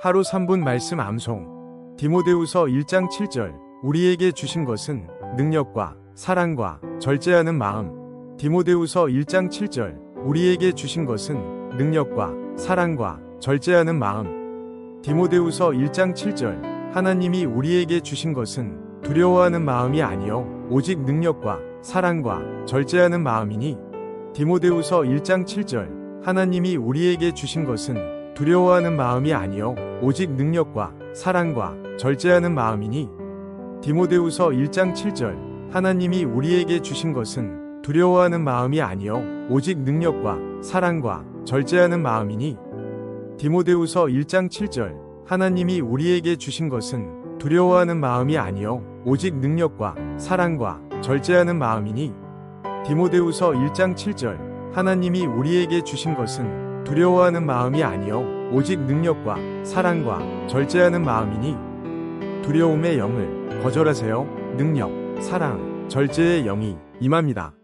하루 3분 말씀 암송. 디모데후서 1장 7절. 우리에게 주신 것은 능력과 사랑과 절제하는 마음. 디모데후서 1장 7절. 우리에게 주신 것은 능력과 사랑과 절제하는 마음. 디모데후서 1장 7절. 하나님이 우리에게 주신 것은 두려워하는 마음이 아니요 오직 능력과 사랑과 절제하는 마음이니 디모데후서 1장 7절. 하나님이 우리에게 주신 것은 두려워하는 마음이 아니요 오직 능력과 사랑과 절제하는 마음이니 디모데후서 1장 7절. 하나님이 우리에게 주신 것은 두려워하는 마음이 아니요 오직 능력과 사랑과 절제하는 마음이니 디모데후서 1장 7절. 하나님이 우리에게 주신 것은 두려워하는 마음이 아니요 오직 능력과 사랑과 절제하는 마음이니 디모데후서 1장 7절. 하나님이 우리에게 주신 것은 두려워하는 마음이 아니요 오직 능력과 사랑과 절제하는 마음이니 두려움의 영을 거절하세요. 능력, 사랑, 절제의 영이 임합니다.